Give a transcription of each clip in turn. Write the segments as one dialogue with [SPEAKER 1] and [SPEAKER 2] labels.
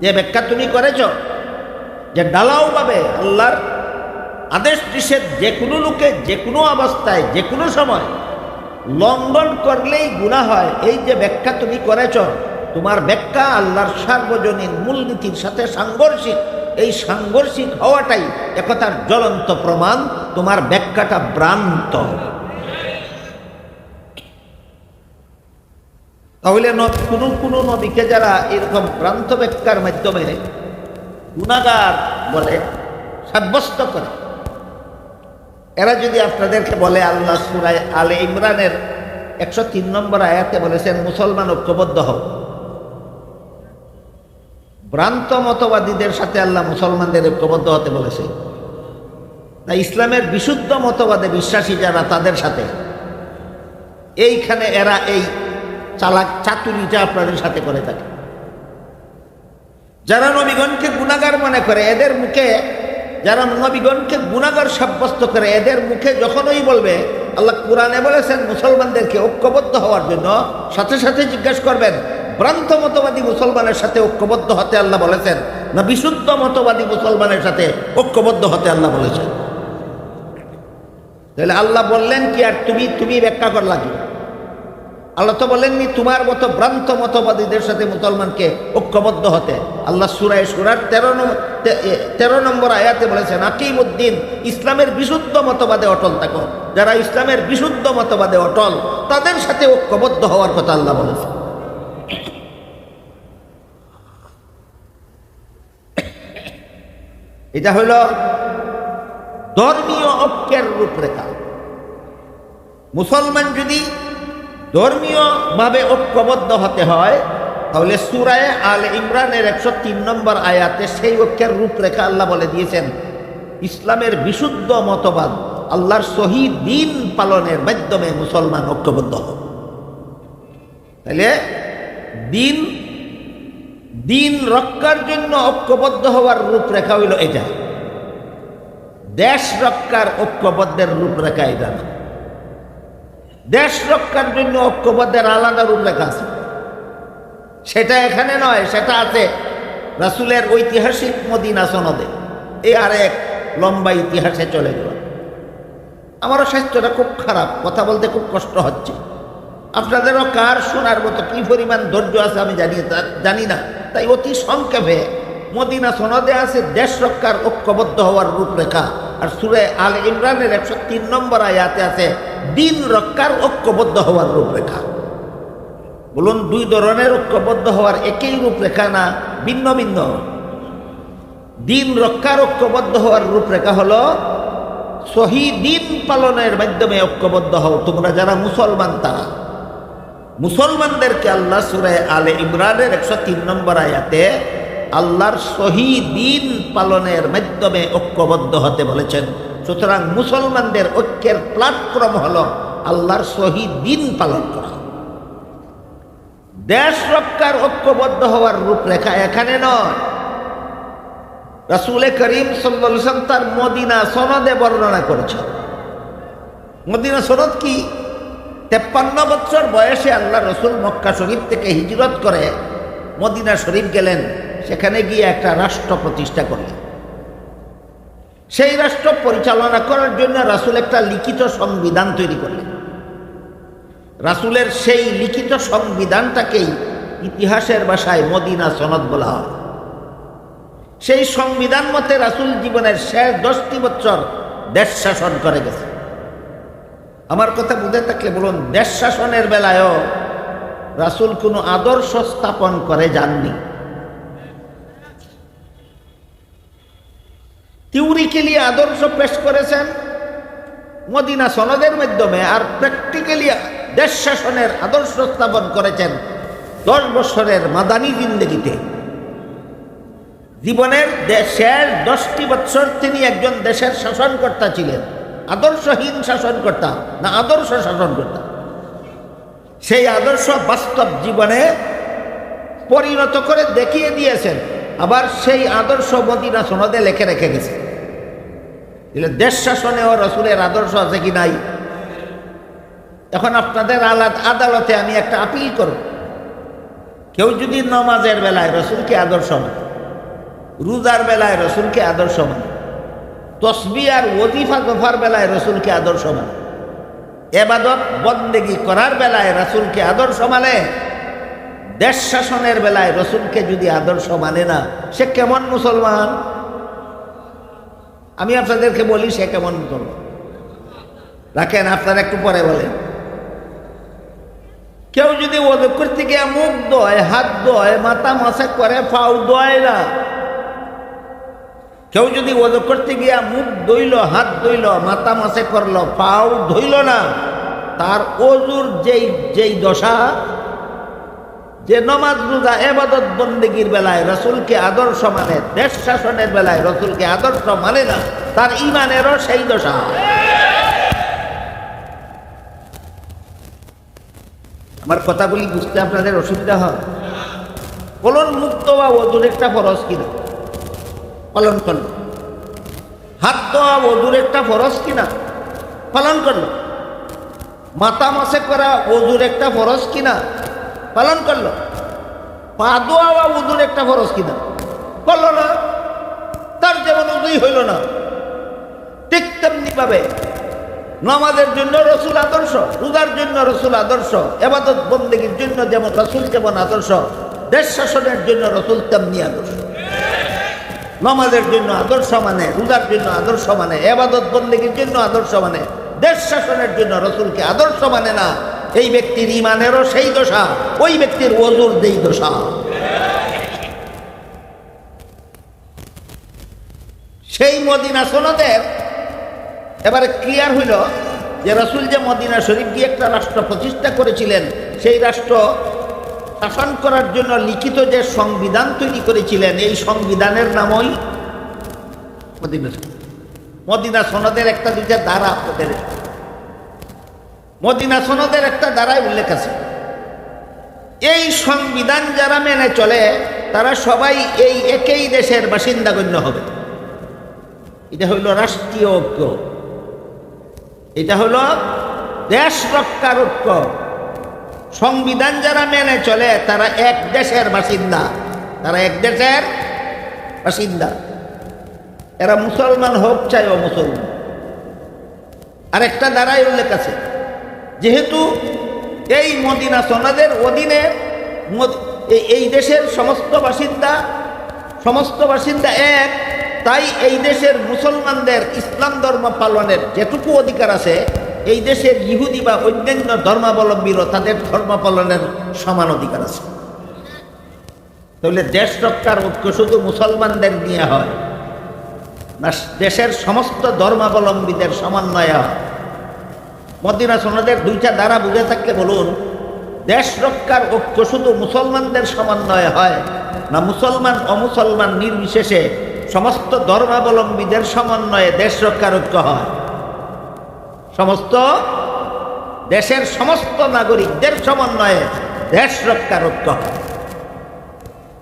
[SPEAKER 1] যে ব্যাখ্যা তুমি করেছ, যে ডালাওভাবে আল্লাহর আদেশ নিষেধ যে কোনো লোকে যে কোনো অবস্থায় যে কোনো সময় লঙ্ঘন করলেই গুণা হয়। এই যে ব্যাখ্যা তুমি করেছ, তোমার ব্যাখ্যা আল্লাহর সার্বজনীন মূলনীতির সাথে সাংঘর্ষিক। এই সাংঘর্ষিক হওয়াটাই একথার জ্বলন্ত প্রমাণ। তোমার ব্যাখ্যাটা ভ্রান্ত। তাহলে কোনো কোনো নবীকে যারা এরকম ভ্রান্ত ব্যাখ্যার মাধ্যমে গুণাগার বলে, সাব্যস্ত করে। এরা যদি আপনাদেরকে বলে, আল্লাহ সুরায় আলে ইমরানের একশো তিন নম্বর আয়াতে বলেছেন, মুসলমান ঐক্যবদ্ধ হও। ভ্রান্ত মতবাদীদের সাথে আল্লাহ মুসলমানদের ঐক্যবদ্ধ হতে বলেছে। না, ইসলামের বিশুদ্ধ মতবাদে বিশ্বাসী যারা, তাদের সাথে। এইখানে এরা এই চালাক চাতুরিটা আপনাদের সাথে করে থাকে। যারা নবীগণকে গুণাগার মনে করে, এদের মুখে, যারা নবীগণকে গুণাগার সাব্যস্ত করে, এদের মুখে যখনই বলবে, আল্লাহ কোরআনে বলেছেন, মুসলমানদেরকে ঐক্যবদ্ধ হওয়ার জন্য সাথে সাথে জিজ্ঞাসা করবেন, ভ্রান্ত মতবাদী মুসলমানের সাথে ঐক্যবদ্ধ হতে আল্লাহ বলেছেন? না বিশুদ্ধ মতবাদী মুসলমানের সাথে ঐক্যবদ্ধ হতে আল্লাহ বলেছেন? তাহলে আল্লাহ বললেন কি, আর তুমি তুমি ব্যাখ্যা করলা কি? আল্লাহ তো বলেননি, তোমার মতো ভ্রান্ত মতবাদীদের সাথে মুসলমানকে ঐক্যবদ্ধ হতে। আল্লাহ সুরায় সুরার তেরো তেরো নম্বর আয়াতে বলেছেন আকিমুদ্দিন ইসলামের বিশুদ্ধ মতবাদে অটল থাকো। যারা ইসলামের বিশুদ্ধ মতবাদে অটল, তাদের সাথে ঐক্যবদ্ধ হওয়ার কথা আল্লাহ বলেছে এটা হইল ধর্মীয় ঐক্যের রূপরেখা। মুসলমান যদি ধর্মীয়ভাবে ঐক্যবদ্ধ হতে হয়, তাহলে সুরায় আল ইমরানের একশো তিন নম্বর আয়াতে সেই ঐক্যের রূপরেখা আল্লাহ বলে দিয়েছেন, ইসলামের বিশুদ্ধ মতবাদ আল্লাহর সহি দিন পালনের মাধ্যমে মুসলমান ঐক্যবদ্ধ হবে। তাহলে দিন দিন রক্ষার জন্য ঐক্যবদ্ধ হওয়ার রূপরেখা হইল এটা। দেশ রক্ষার ঐক্যবদ্ধের রূপরেখা এটা না। দেশ রক্ষার জন্য ঐক্যবদ্ধের আলাদা রূপরেখা আছে। সেটা এখানে নয়, সেটা আছে রাসুলের ঐতিহাসিক মদিনা সনদে। এই আর এক লম্বা ইতিহাসে চলে গেল। আমারও স্বাস্থ্যটা খুব খারাপ, কথা বলতে খুব কষ্ট হচ্ছে। আপনাদেরও কার শোনার মতো কি পরিমাণ ধৈর্য আছে আমি জানি জানি না। তাই অতি সংক্ষেপে মদিনা সনদে আছে দেশ রক্ষার ঐক্যবদ্ধ হওয়ার রূপরেখা। আর সুরে আল ইমরানের একশো তিন নম্বর আয়াতে আছে, দিন রক্ষার ঐক্যবদ্ধ হওয়ার রূপরেখা। বলুন, দুই ধরনের ঐক্যবদ্ধ হওয়ার একই রূপরেখা না ভিন্ন ভিন্ন? দিন রক্ষার ঐক্যবদ্ধ হওয়ার রূপরেখা হলো, সহি দিন পালনের মাধ্যমে ঐক্যবদ্ধ হও। তোমরা যারা মুসলমান, তারা। মুসলমানদেরকে আল্লাহ সুরে আলে ইমরানের একশো তিন নম্বর আয়াতে আল্লাহর সহি দিন পালনের মাধ্যমে ঐক্যবদ্ধ হতে বলেছেন। সুতরাং মুসলমানদের ঐক্যের প্ল্যাটফর্ম হলো আল্লাহর সহি দিন পালন করা। দেশ রক্ষার ঐক্যবদ্ধ হওয়ার রূপরেখা এখানে নয়। রাসুলে করিম সাল্লাম তার মদিনা সনদে বর্ণনা করেছেন। মদিনা সনদ কি? তেপ্পান্ন বছর বয়সে আল্লাহ রসুল মক্কা শরীফ থেকে হিজরত করে মদিনা শরীফ গেলেন। সেখানে গিয়ে একটা রাষ্ট্র প্রতিষ্ঠা করলেন সেই রাষ্ট্র পরিচালনা করার জন্য রাসুল একটা লিখিত সংবিধান তৈরি করলেন। রাসুলের সেই লিখিত সংবিধানটাকেই ইতিহাসের ভাষায় মদিনা সনদ বলা হয়। সেই সংবিধান মতে রাসুল জীবনের শেষ দশটি বছর দেশ শাসন করে গেছে। আমার কথা বুঝে থাকলে বলুন, দেশ শাসনের বেলায়ও রাসুল কোনো আদর্শ স্থাপন করে যাননি। থিওরিক্যালি আদর্শ পেশ করেছেন মদিনা সনদের মাধ্যমে আর প্র্যাকটিক্যালি দেশ শাসনের আদর্শ স্থাপন করেছেন দশ বছরের মাদানী জিন্দগিতে। জীবনের দেশের দশটি বৎসর তিনি একজন দেশের শাসনকর্তা ছিলেন। আদর্শহীন শাসনকর্তা না আদর্শ শাসনকর্তা। সেই আদর্শ বাস্তব জীবনে পরিণত করে দেখিয়ে দিয়েছেন। আবার সেই আদর্শ মদিনা সনদে লেখে রেখে গেছে। তাহলে দেশ শাসনেও রসুলের আদর্শ আছে কি নাই? এখন আপনাদের আলাদ আদালতে আমি একটা আপিল করব। কেউ যদি নমাজের বেলায় রসুলকে আদর্শ মানে রোজার বেলায় রসুলকে আদর্শ মানে তসবি আর ওজিফা গফার বেলায় রসুলকে আদর্শ মানে এবাদত বন্দেগি করার বেলায় রসুলকে আদর্শ মানে দেশ শাসনের বেলায় রসুলকে যদি আদর্শ মানে না, সে কেমন মুসলমান? আমি আপনাদেরকে বলি, সে কেমন মুসলমান রাখেন, আপনারা একটু পরে বলেন। কেউ যদি ওদের গিয়ে মুখ দয় হাত দয় মাথা মাসে করে ফাউ দয় না। কেউ যদি ওদের করতে গিয়া মুখ দইল হাত দইল মাথা মাসে করল, পাও ধইল না, তার অজুর যেই যেই দশা যে নমাজ রোজা, এবাদত বন্দেগীর বেলায় রসুলকে আদর্শ মানে দেশ শাসনের বেলায় রসুলকে আদর্শ মানে না, তার ইমানেরও সেই দশা। আমার কথাগুলি বুঝতে আপনাদের অসুবিধা হয়। কলন মুক্ত বা ওজুর একটা ফরজ কিনা? পালন করল। হাত দেওয়া ওজুর একটা ফরজ কিনা? পালন করল। মাথা মাসে করা ওজুর একটা ফরজ কিনা? পালন করল। পা দোয়া বা ওজুর একটা ফরজ কিনা করল না। তার যেমন উজুই হইল না, ঠিক তেমনি ভাবে নামাজের জন্য রসুল আদর্শ, রোজার জন্য রসুল আদর্শ, এবাদত বন্দীগীর জন্য যেমন রসুল যেমন আদর্শ, দেশ শাসনের জন্য রসুল তেমনি আদর্শ। নমাজের জন্য আদর্শ মানে রোজার জন্য আদর্শ মানে এবাদত বন্দীগীর জন্য আদর্শ মানে দেশ শাসনের জন্য রসুলকে আদর্শ মানে না। এই ব্যক্তির ইমানেরও সেই দশা, ওই ব্যক্তির ওজুর দেই দশা। সেই মদিনা সনদের এবারে ক্লিয়ার হইল যে রসুল যে মদিনা শরীফ দিয়ে একটা রাষ্ট্র প্রতিষ্ঠা করেছিলেন, সেই রাষ্ট্র শাসন করার জন্য লিখিত যে সংবিধান তৈরি করেছিলেন, এই সংবিধানের নামই মদিনা মদিনা সনদের একটা দুইটা দ্বারা আপনাদের মদিনা সনদের একটা দ্বারাই উল্লেখ আছে। এই সংবিধান যারা মেনে চলে, তারা সবাই এই একই দেশের বাসিন্দা গণ্য হবে। এটা হইল রাষ্ট্রীয় ঐক্য। এটা হলো দেশ রক্ষার ঐক্য। সংবিধান যারা মেনে চলে, তারা এক দেশের বাসিন্দা। তারা এক দেশের বাসিন্দা। এরা মুসলমান হোক চাই ও মুসলমান আরেকটা দ্বারাই উল্লেখ আছে। যেহেতু এই মদিনা সনদের অধীনে এই- দেশের সমস্ত বাসিন্দা সমস্ত বাসিন্দা এক, তাই এই দেশের মুসলমানদের ইসলাম ধর্ম পালনের যেটুকু অধিকার আছে, এই দেশের ইহুদি বা অন্যান্য ধর্মাবলম্বীরও তাদের ধর্ম পালনের সমান অধিকার আছে। তাহলে দেশ রক্ষার ঐক্য শুধু মুসলমানদের নিয়ে হয়, না, দেশের সমস্ত ধর্মাবলম্বীদের সমন্বয়ে হয়। মদিনা সনদের দুইটা দ্বারা বুঝে থাকলে বলুন, দেশ রক্ষার ঐক্য শুধু মুসলমানদের সমন্বয়ে হয় না, মুসলমান, অমুসলমান নির্বিশেষে সমস্ত ধর্মাবলম্বীদের সমন্বয়ে দেশ রক্ষার ঐক্য হয়। সমস্ত দেশের সমস্ত নাগরিকদের সমন্বয়ে দেশ রক্ষার ঐক্য হয়।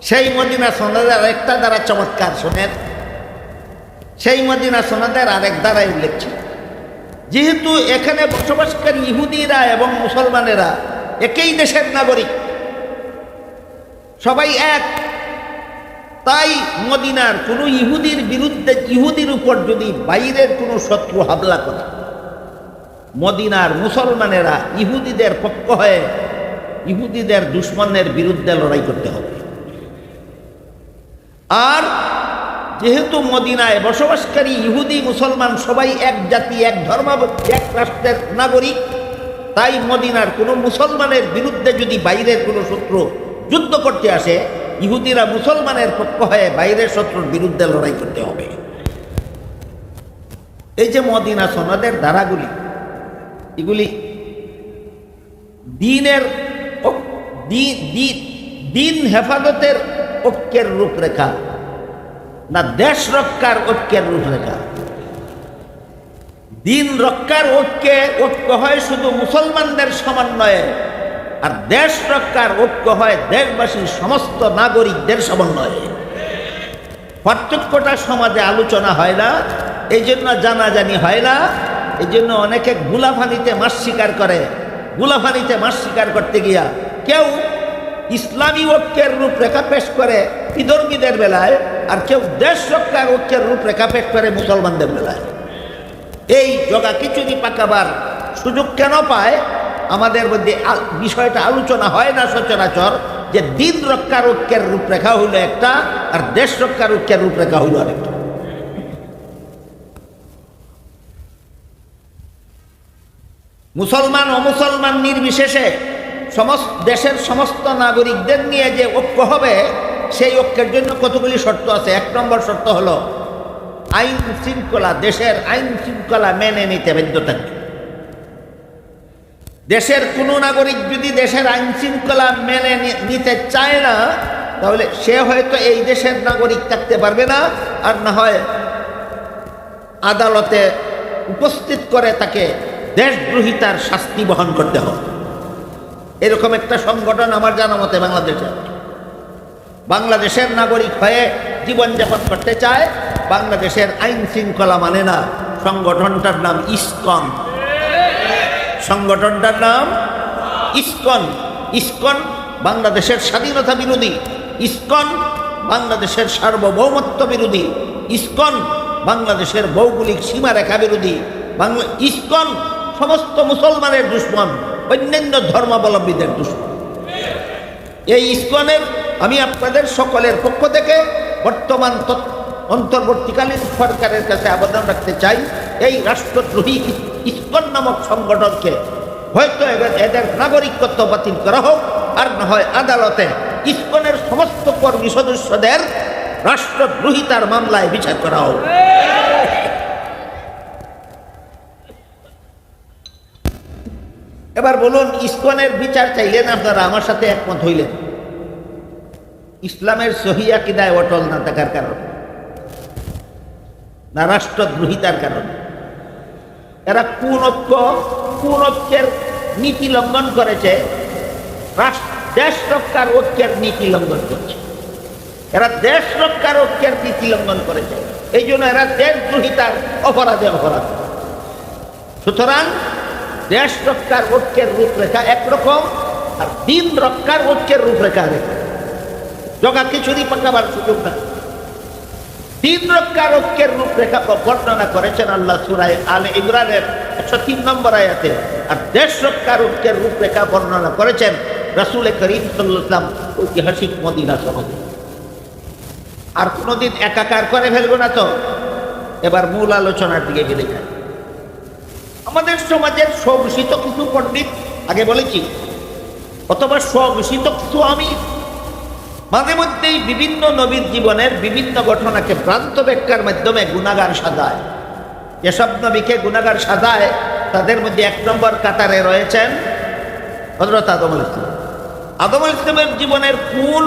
[SPEAKER 1] সেই মদিনা সনদের আরেকটা দ্বারা চমৎকার, শোনেন? সেই মদিনা সনদের আরেক দ্বারাই উল্লেখ ছিল। যেহেতু এখানে বসবাসকারী ইহুদিরা এবং মুসলমানেরা একই দেশের নাগরিক। সবাই এক। তাই মদিনার কোনো ইহুদির বিরুদ্ধে, ইহুদির উপর যদি বাইরের কোনো শত্রু হামলা করে, মদিনার মুসলমানেরা ইহুদিদের পক্ষ হয়ে ইহুদিদের দুশ্মনের বিরুদ্ধে লড়াই করতে হবে। আর যেহেতু মদিনায় বসবাসকারী ইহুদি, মুসলমান সবাই এক জাতি, এক ধর্ম, এক রাষ্ট্রের নাগরিক, তাই মদিনার কোনো মুসলমানের বিরুদ্ধে যদি বাইরের কোনো শত্রু যুদ্ধ করতে আসে, ইহুদিরা মুসলমানের পক্ষ হয়ে বাইরের শত্রুর বিরুদ্ধে লড়াই করতে হবে। এই যে মদিনা সনদের ধারাগুলি, এগুলি দিনের দিন হেফাজতের ঐক্যের রূপরেখা। না দেশ রক্ষার ঐক্যের রূপরেখা। দিন রক্ষার ঐক্যে ঐক্য হয় শুধু মুসলমানদের সমন্বয়ে, আর দেশ রক্ষার ঐক্য হয় দেশবাসীর সমস্ত নাগরিকদের সমন্বয়ে। পার্থক্যটা সমাজে আলোচনা হয় না এই জন্য জানাজানি হয় না এই জন্য অনেকে গুলাফানিতে মাছ স্বীকার করে। গুলাফানিতে মাছ স্বীকার করতে গিয়া কেউ ইসলামী ঐক্যের রূপরেখা পেশ করে। বিধর্মীদের বেলায়? আর কেউ দেশ রক্ষার ঐক্যের রূপরেখা পেশ করে মুসলমানদের বেলায়। এই জগা খিচুড়ি পাকাবার সুযোগ কেন পায়? আমাদের মধ্যে বিষয়টা আলোচনা হয় না, সচরাচর, যে দিন রক্ষার ঐক্যের রূপরেখা হইল একটা, আর দেশ রক্ষার ঐক্যের রূপরেখা হইল আরেকটা। মুসলমান, অমুসলমান নির্বিশেষে সমস্ত দেশের সমস্ত নাগরিকদের নিয়ে যে ঐক্য হবে সেই ঐক্যের জন্য কতগুলি শর্ত আছে? এক নম্বর শর্ত হলো আইন শৃঙ্খলা, দেশের আইন শৃঙ্খলা মেনে নিতে বাধ্য থাকবে। দেশের কোনো নাগরিক যদি দেশের আইন শৃঙ্খলা মেনে নিতে চায় না, তাহলে সে হয়তো এই দেশের নাগরিক থাকতে পারবে না, আর না হয় আদালতে উপস্থিত করে তাকে দেশদ্রোহিতার শাস্তি বহন করতে হবে। এরকম একটা সংগঠন আমার জানা মতে বাংলাদেশে। বাংলাদেশের নাগরিক হয়ে জীবনযাপন করতে চায়, বাংলাদেশের আইন শৃঙ্খলা মানে না, সংগঠনটার নাম ইস্কন। সংগঠনটার নাম ইস্কন। ইস্কন বাংলাদেশের স্বাধীনতা বিরোধী। ইস্কন বাংলাদেশের সার্বভৌমত্ব বিরোধী। ইস্কন বাংলাদেশের ভৌগোলিক সীমারেখা বিরোধী। বাংলা, ইস্কন সমস্ত মুসলমানের দুশ্মন, অন্যান্য ধর্মাবলম্বীদের দুশ্মন। এই ইসকনের আমি আপনাদের সকলের পক্ষ থেকে বর্তমান অন্তর্বর্তীকালীন সরকারের কাছে আবেদন রাখতে চাই। এই রাষ্ট্রদ্রোহী ইস- ইসকন নামক সংগঠনকে হয়তো এবার এদের নাগরিকত্ব বাতিল করা হোক, আর না হয় আদালতে ইসকনের সমস্ত কর্মী সদস্যদের রাষ্ট্রদ্রোহিতার মামলায় বিচার করা হোক। এবার বলুন, ইস্কনের বিচার চাইলেন আপনারা? আমার সাথে একমত হইলেন। ইসলামের সহিয়া কিদায় অটল না থাকার কারণে, না রাষ্ট্রদ্রোহিতার কারণে, এরা কোন ঐক্য, কোন ঐক্যের নীতি লঙ্ঘন করেছে দেশ রক্ষার ঐক্যের নীতি লঙ্ঘন করছে। এরা দেশ রক্ষার ঐক্যের নীতি লঙ্ঘন করেছে। এই জন্য এরা দেশদ্রোহিতার অপরাধে অপরাধ। সুতরাং দেশ রক্ষার ঐক্যের রূপরেখা একরকম আর দিন রক্ষার ঐক্যের রূপরেখা আরেক জগা খিচুড়ি পাকাবার সুযোগ না দিন রক্ষার ঐক্যের রূপরেখা বর্ণনা করেছেন আল্লাহ সুরায় আল ইমরানের একশো তিন নম্বর আয়াতে। আর দেশ রক্ষার ঐক্যের রূপরেখা বর্ণনা করেছেন রাসুল করিম সাল্লাম ঐতিহাসিক মদিনা সমাজে আর কোনোদিন একাকার করে ফেলব না তো। এবার মূল আলোচনার দিকে ফিরে যায় আমাদের সমাজের স্বঘোষিত কিছু পণ্ডিত, আগে বলেছি, অথবা স্বঘোষিত কিছু আমি মাঝে মধ্যেই বিভিন্ন নবীর জীবনের বিভিন্ন ঘটনাকে ভ্রান্ত ব্যাখ্যার মাধ্যমে গুণাগার সাজায়। যেসব নবীকে গুণাগার সাজায়, তাদের মধ্যে এক নম্বর কাতারে রয়েছেন হজরত আদম আল ইসলাম আদম আল ইসলামের জীবনের মূল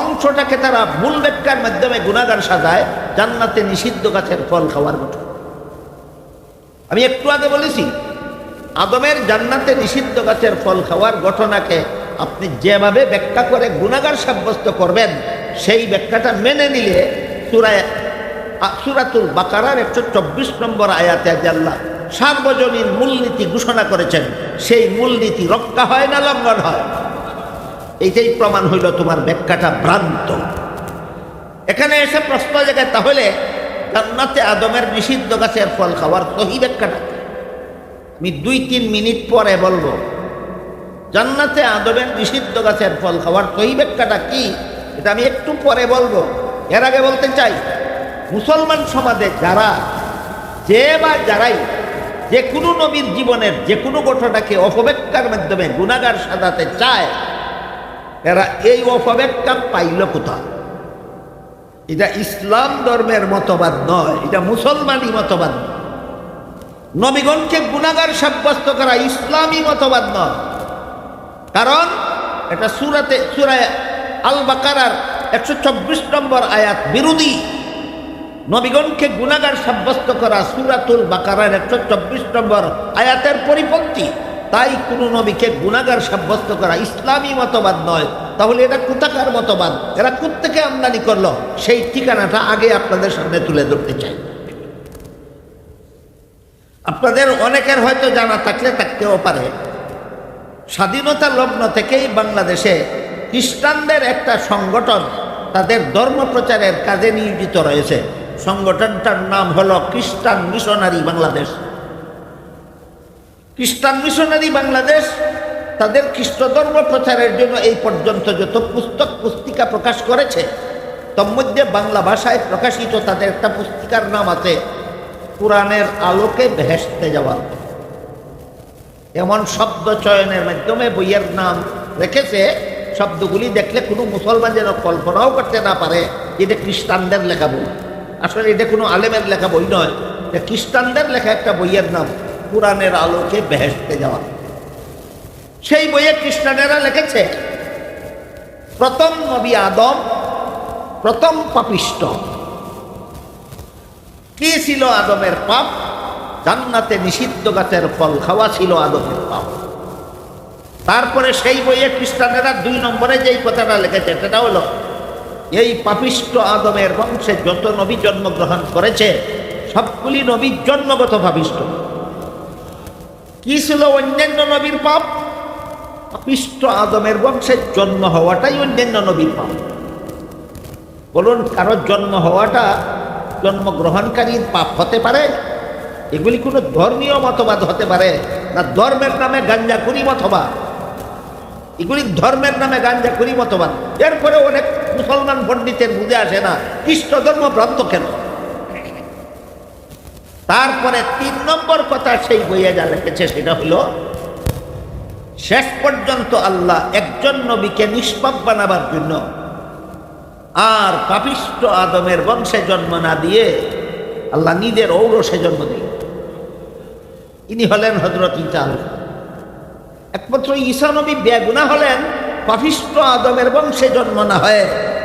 [SPEAKER 1] অংশটাকে তারা মূল ব্যাখ্যার মাধ্যমে গুণাগার সাজায়, জান্নাতে নিষিদ্ধ গাছের ফল খাওয়ার ঘটনা আমি একটু আগে বলেছি, আদমের জান্নাতে নিষিদ্ধ গাছের ফল খাওয়ার ঘটনাকে আপনি যেভাবে ব্যাখ্যা করে গুণাগার সাব্যস্ত করবেন, সেই ব্যাখ্যাটা মেনে নিলে সুরায় সুরাতুল বাকারার একশো চব্বিশ নম্বর আয়াতে আল্লাহ সার্বজনীন মূলনীতি ঘোষণা করেছেন, সেই মূলনীতি রক্ষা হয় না লঙ্ঘন হয়? এইটাই প্রমাণ হইল তোমার ব্যাখ্যাটা ভ্রান্ত। এখানে এসে প্রশ্ন জায়গায় তাহলে জান্নাতে আদমের নিষিদ্ধ গাছের ফল খাওয়ার সহি ব্যাখ্যাটা আমি দুই তিন মিনিট পরে বলব। জান্নাতে আদমের নিষিদ্ধ গাছের ফল খাওয়ার ব্যাখ্যাটা কি? এটা আমি একটু পরে বলব। এর আগে বলতে চাই, মুসলমান সমাজে যারা, যে বা যারাই যে কোনো নবীর জীবনের যে কোনো ঘটনাকে অপব্যাখ্যার মাধ্যমে গুণাগার সাজাতে চায়, এরা এই অপব্যাখ্যা পাইল কোথায়? এটা ইসলাম ধর্মের মতবাদ নয়, এটা মুসলমানই মতবাদ। নবীগণকে গুণাগার সাব্যস্ত করা ইসলামী মতবাদ নয়। কারণ এটা সুরাতে সুরায় আল বাকারার একশো চব্বিশ নম্বর আয়াত বিরোধী। নবীগণকে গুণাগার সাব্যস্ত করা সুরাতুল বাকারার একশো চব্বিশ নম্বর আয়াতের পরিপন্থী। তাই কোনো নবীকে গুণাগার সাব্যস্ত করা ইসলামী মতবাদ নয়। তাহলে এটা কোথাকার মতবাদ? এরা কোথেকে আমদানি করল? সেই ঠিকানাটা আগে আপনাদের সামনে তুলে ধরতে চাই। আপনাদের অনেকের হয়তো জানা থাকলে থাকতেও পারে। স্বাধীনতা লগ্ন থেকেই বাংলাদেশে খ্রিস্টানদের একটা সংগঠন তাদের ধর্ম প্রচারের কাজে নিয়োজিত রয়েছে। সংগঠনটার নাম হলো খ্রিস্টান মিশনারি বাংলাদেশ। খ্রিস্টান মিশনারি বাংলাদেশ তাদের খ্রিস্ট ধর্ম প্রচারের জন্য এই পর্যন্ত যত পুস্তক, পুস্তিকা প্রকাশ করেছে তন্মধ্যে বাংলা ভাষায় প্রকাশিত তাদের একটা পুস্তিকার নাম আছে কোরআনের আলোকে ভেসতে যাওয়া। এমন শব্দ চয়নের মাধ্যমে বইয়ের নাম রেখেছে, শব্দগুলি দেখলে কোনো মুসলমান যেন কল্পনাও করতে না পারে এটা খ্রিস্টানদের লেখা বই। আসলে এটা কোনো আলেমের লেখা বই নয়, এটা খ্রিস্টানদের লেখা একটা বইয়ের নাম, কোরআনের আলোকে বেহেসতে যাওয়া। সেই বইয়ে খ্রিস্টানেরা লিখেছে, প্রথম নবী আদম, প্রথম পাপিষ্ট। কি ছিল আদমের পাপ? জান্নাতে নিষিদ্ধ গাছের ফল খাওয়া ছিল আদমের পাপ। তারপরে সেই বইয়ে খ্রিস্টানেরা দুই নম্বরে যেই কথাটা লিখেছে, সেটা হলো, এই পাপিষ্ট আদমের বংশে যত নবী জন্মগ্রহণ করেছে, সবগুলি নবী জন্মগত পাপিষ্ট। কি ছিল অন্যান্য নবীর পাপ? পাপিষ্ট আদমের বংশে জন্ম হওয়াটাই অন্যান্য নবীর পাপ। বলুন কারোর জন্ম হওয়াটা জন্মগ্রহণকারীর পাপ হতে পারে? এগুলি কোনো ধর্মীয় মতবাদ হতে পারে, না ধর্মের নামে গাঞ্জা করি মতবাদ। এগুলি ধর্মের নামে গাঞ্জাকুরি মতবাদ। এরপরে অনেক মুসলমান পণ্ডিতের বুঝে আসে না, খ্রিস্ট ধর্ম ভ্রান্ত কেন? তারপরে তিন নম্বর কথা সেই বইয়ে যা লিখেছে সেটা হলো, শেষ পর্যন্ত আল্লাহ একজন নবীকে নিষ্পাপ বানাবার জন্য আর পাপিষ্ট আদমের বংশে জন্ম না দিয়ে আল্লাহ নিজের ঔরসে জন্ম দিল ইনি হলেন হজরত ইচাল একমাত্র ঈসা নবী বেগুনা হলেন, পাপিষ্ট আদমের বংশে জন্ম না হয়ে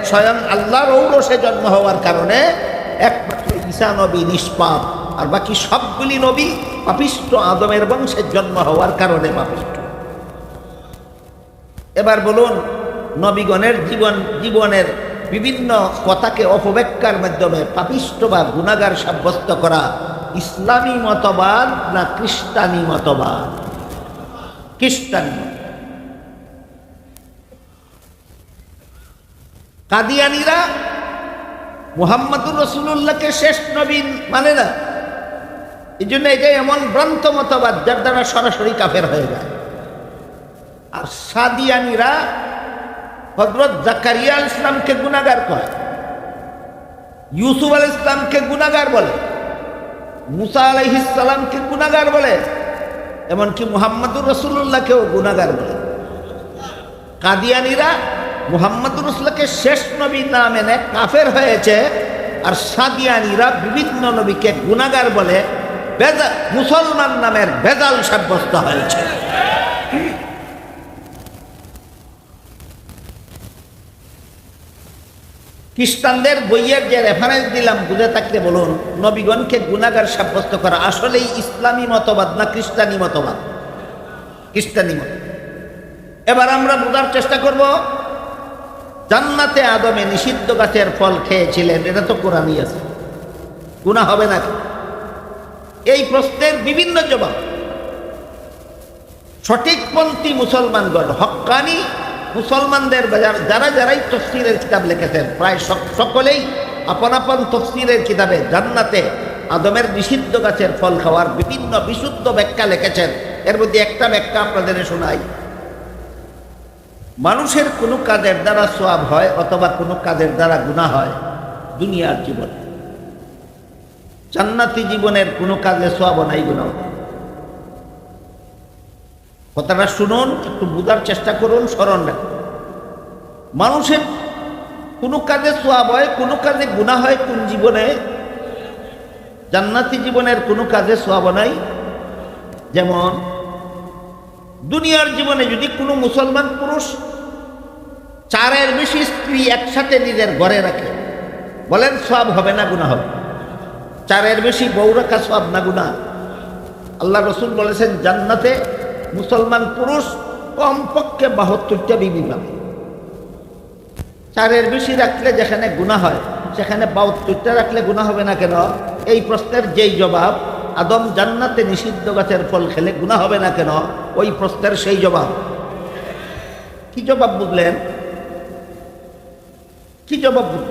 [SPEAKER 1] স্বয়ং আল্লাহর ঔরসে জন্ম হওয়ার কারণে একমাত্র ঈসা নবী নিষ্পাপ। আর বাকি সবগুলি নবী পাপিষ্ট আদমের বংশের জন্ম হওয়ার কারণে পাপিষ্ট। এবার বলুন, নবীগণের জীবন, জীবনের বিভিন্ন কথাকে অপব্যাখ্যার মাধ্যমে পাপিষ্ট বা গুণাগার সাব্যস্ত করা ইসলামী মতবাদ না খ্রিস্টানি মতবাদ? খ্রিস্টানি কাদিয়ানিরা মুহাম্মদুর রসুল্লাহকে শেষ নবীন মানে না। এই জন্য এটা এমন ভ্রান্ত মতবাদ যার দ্বারা সরাসরি কাফের হয়ে যায়। আর সাদিয়ানিরা হজরত জাকারিয়া ইসলামকে গুণাগার করে। ইউসুফ আল ইসলামকে গুণাগার বলে। মুসা আলাইহিসালামকে গুণাগার বলে, এমনকি মোহাম্মদুর রসুল্লাহকেও গুণাগার বলে। কাদিয়ানিরা মুহাম্মদুর রসুল্লাহকে শেষ নবী না মেনে কাফের হয়েছে, আর সাদিয়ানিরা বিভিন্ন নবীকে গুণাগার বলে মুসলমান নামের বেজাল সাব্যস্ত হয়েছে। খ্রিস্টানদের বইয়ের যে রেফারেন্স দিলাম, বুঝে থাকতে বলুন, নবীগণকে গুণাগার সাব্যস্ত করা আসলেই ইসলামী মতবাদ না খ্রিস্টানি মতবাদ? খ্রিস্টানি মত এবার আমরা বোঝার চেষ্টা করব, জান্নাতে আদমে নিষিদ্ধ গাছের ফল খেয়েছিলেন, এটা তো কোরআনই আছে। গুণা হবে না এই প্রশ্নের বিভিন্ন জবাব। সঠিকপন্থী মুসলমানগণ হক্কানি মুসলমানদের যারা যারাই তফসিরের কিতাব লিখেছেন, প্রায় সক- সকলেই আপন আপন তফসিরের কিতাবে জান্নাতে আদমের নিষিদ্ধ গাছের ফল খাওয়ার বিভিন্ন বিশুদ্ধ ব্যাখ্যা লিখেছেন। এর মধ্যে একটা ব্যাখ্যা আপনাদের শোনাই। মানুষের কোনো কাজের দ্বারা সোয়াব হয় অথবা কোনো কাজের দ্বারা গুণা হয় দুনিয়ার জীবনে। জান্নাতি জীবনের কোনো কাজে সোয়াব নাই গুণাও নেই। কথাটা শুনুন, একটু বোঝার চেষ্টা করুন, স্মরণ রাখুন। মানুষের কোনো কাজে সোয়াব হয়, কোনো কাজে গুণা হয় কোন জীবনে? জান্নাতি জীবনের কোনো কাজে সোয়াব নাই? যেমন, দুনিয়ার জীবনে যদি কোনো মুসলমান পুরুষ চারের বেশি স্ত্রী একসাথে নিজের ঘরে রাখে, বলেন সব হবে না গুণা হবে? চারের বেশি বউ রাখা সব না গুণা আল্লাহ রসুল বলেছেন, জান্নাতে মুসলমান পুরুষ কমপক্ষে বাহাত্তরটা বিবি পাবে। চারের বেশি রাখলে যেখানে গুণা হয়, সেখানে বাহাত্তরটা রাখলে গুণা হবে না কেন? এই প্রশ্নের যেই জবাব, আদম জান্নাতে নিষিদ্ধ গাছের ফল খেলে গুণা হবে না কেন? ওই প্রশ্নের সেই জবাব। কি জবাব বুঝলেন? কি জবাব দেব?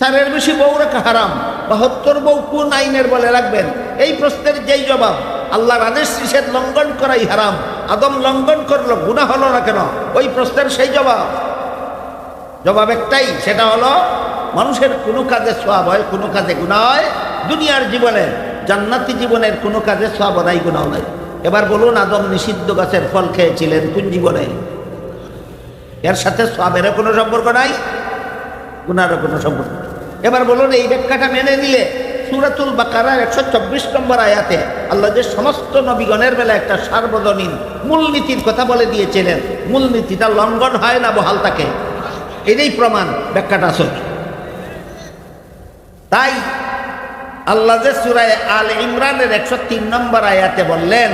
[SPEAKER 1] চারের বেশি বউ রাখা হারাম, বাহাত্তর বউ কোন আইনের বলে রাখবেন? এই প্রশ্নের যেই জবাব আল্লাহর আদেশ নিষেধ লঙ্ঘন করাই হারাম। আদম লঙ্ঘন করল গুণা হলো না কেন? ওই প্রশ্নের সেই জবাব। জবাব একটাই, সেটা হলো, মানুষের কোনো কাজে সোয়াব হয়, কোনো কাজে গুণা হয় দুনিয়ার জীবনে। জান্নাতি জীবনের কোনো কাজে সোয়াব নাই গুণাও নাই। এবার বলুন, আদম নিষিদ্ধ গাছের ফল খেয়েছিলেন কোন জীবনে? এর সাথে সোয়াবেরও কোনো সম্পর্ক নাই গুনারও কোনো সম্পর্ক এবার বলুন, এই ব্যাখ্যাটা মেনে নিলে সুরাতুল বাকারার একশো চব্বিশ নম্বর আয়াতে আল্লাহ যে সমস্ত নবীগণের বেলা একটা সার্বজনীন মূলনীতির কথা বলে দিয়েছিলেন, মূলনীতিটা লঙ্ঘন হয় না বহাল থাকে এটাই প্রমাণ, ব্যাখ্যাটা সত্যি তাই আল্লাহ যে সুরায় আল ইমরানের একশো তিন নম্বর আয়াতে বললেন,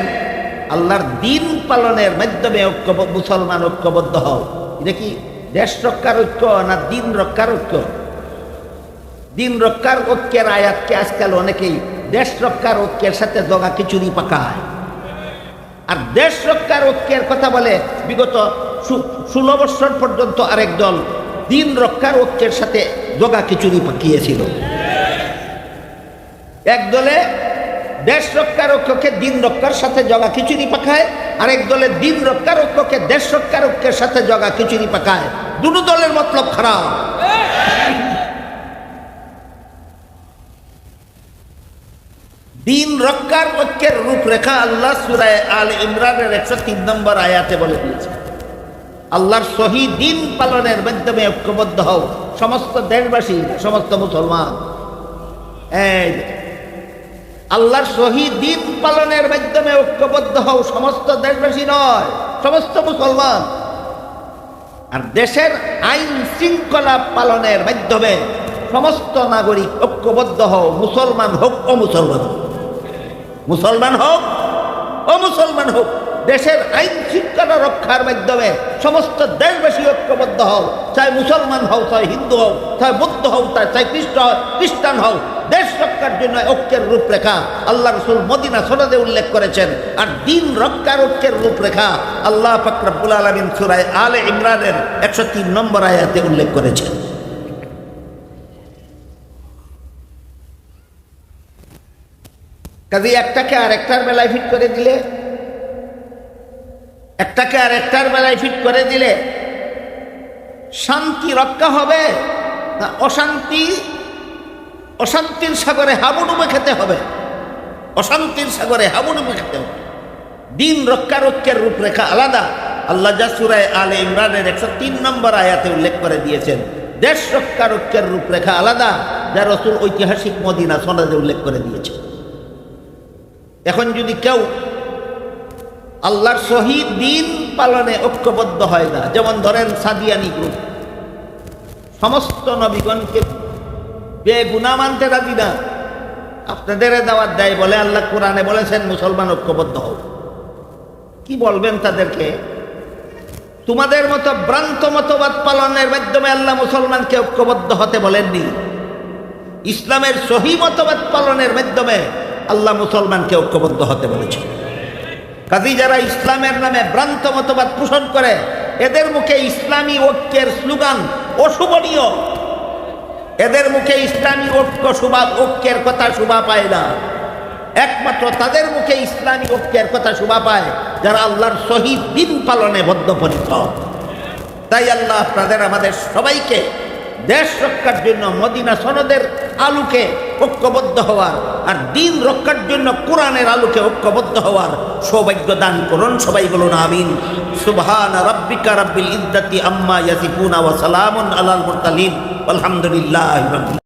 [SPEAKER 1] আল্লাহর দিন পালনের মাধ্যমে ঐক্য মুসলমান ঐক্যবদ্ধ হও। এটা কি দেশ রক্ষার ঐক্য না দিন রক্ষার ঐক্য? দিন রক্ষার ঐক্যের আয়াতকে আজকাল অনেকেই দেশ রক্ষার ঐক্যের সাথে জগা খিচুড়ি পাকায়। আর দেশ রক্ষার ঐক্যের কথা বলে বিগত ষোলো বছর পর্যন্ত আরেক দল দিন রক্ষার ঐক্যের সাথে জগা খিচুড়ি পাকিয়েছিল। এক দলে দেশ রক্ষার ঐক্যকে দিন রক্ষার সাথে জগা খিচুড়ি পাকায়, আরেক দলে দিন রক্ষার ঐক্যকে দেশ রক্ষার ঐক্যের সাথে জগা খিচুড়ি পাকায়। দুটো দলের মতলব খারাপ। দিন রক্ষার ঐক্যের রূপরেখা আল্লাহ সুরায় আল ইমরানের একশো তিন নম্বর আয়াতে বলে দিয়েছে। আল্লাহর সহি দিন পালনের মাধ্যমে ঐক্যবদ্ধ হও। সমস্ত দেশবাসী, সমস্ত মুসলমান। আল্লাহর সহি দিন পালনের মাধ্যমে ঐক্যবদ্ধ হও। সমস্ত দেশবাসী নয়, সমস্ত মুসলমান। আর দেশের আইন শৃঙ্খলা পালনের মাধ্যমে সমস্ত নাগরিক ঐক্যবদ্ধ হও। মুসলমান হোক ও মুসলমান হোক। মুসলমান হোক ও মুসলমান হোক, দেশের আইন শৃঙ্খলা রক্ষার মাধ্যমে সমস্ত দেশবাসী ঐক্যবদ্ধ হও, চাই মুসলমান হও, চাই হিন্দু হও, চাই বৌদ্ধ হও, চাই চাই খ্রিস্ট খ্রিস্টান হও, দেশ রক্ষার জন্য ঐক্যের রূপরেখা। আল্লাহ রসুল মদিনা সনদে উল্লেখ করেছেন, আর দিন রক্ষার ঐক্যের রূপরেখা আল্লাহ ফকরাবুল আলমিন সুরায় আলে ইমরানের একশো তিন নম্বর আয়াতে উল্লেখ করেছেন। কাজে একটাকে আর একটার বেলায় ফিট করে দিলে, একটাকে আর একটার বেলায় ফিট করে দিলে শান্তি রক্ষা হবে না অশান্তি? অশান্তির সাগরে হাবুডুবে খেতে হবে। অশান্তির সাগরে হাবুডুবে খেতে হবে। দিন রক্ষা রক্ষের রূপরেখা আলাদা। আল্লাহ জাসুরায় আলে ইমরানের একশো তিন নম্বর আয়াতে উল্লেখ করে দিয়েছেন, দেশ রক্ষা রক্ষের রূপরেখা আলাদা, যা রসুল ঐতিহাসিক মদিনা সনদে উল্লেখ করে দিয়েছে এখন যদি কেউ আল্লাহর শহীদ দিন পালনে ঐক্যবদ্ধ হয় না, যেমন ধরেন সাদিয়ানি গ্রুপ, সমস্ত নবীগণকে বেগুনা মানতে রাজি না। আপনাদের দাওয়াত দেয়, বলে আল্লাহ কোরআনে বলেছেন, মুসলমান ঐক্যবদ্ধ হোক কি বলবেন তাদেরকে? তোমাদের মতো ভ্রান্ত মতবাদ পালনের মাধ্যমে আল্লাহ মুসলমানকে ঐক্যবদ্ধ হতে বলেননি। ইসলামের সহি মতবাদ পালনের মাধ্যমে আল্লাহ মুসলমানকে ঐক্যবদ্ধ হতে বলেছে। কাজী যারা ইসলামের নামে ভ্রান্ত মতবাদ পোষণ করে, এদের মুখে ইসলামী ঐক্যের স্লোগান অশুভনীয়। এদের মুখে ইসলামী ঐক্য শুভা, ঐক্যের কথা শোভা পায় না। একমাত্র তাদের মুখে ইসলামী ঐক্যের কথা শোভা পায়, যারা আল্লাহর শহীদ দিন পালনে বদ্ধপরিত তাই আল্লাহ আপনাদের, আমাদের সবাইকে দেশ রক্ষার জন্য মদিনা সনদের আলোকে ঐক্যবদ্ধ হওয়ার, আর দিন রক্ষার জন্য কোরআনের আলুকে ঐক্যবদ্ধ হওয়ার সৌভাগ্য দান করুন সবাই বলুন আমিন। সুবহান রাব্বিকা রব্বিল ইজ্জাতি আম্মা ইয়াসিফুনা ওয়া সালামুন আলাল মুরসালিন। আলহামদুলিল্লাহ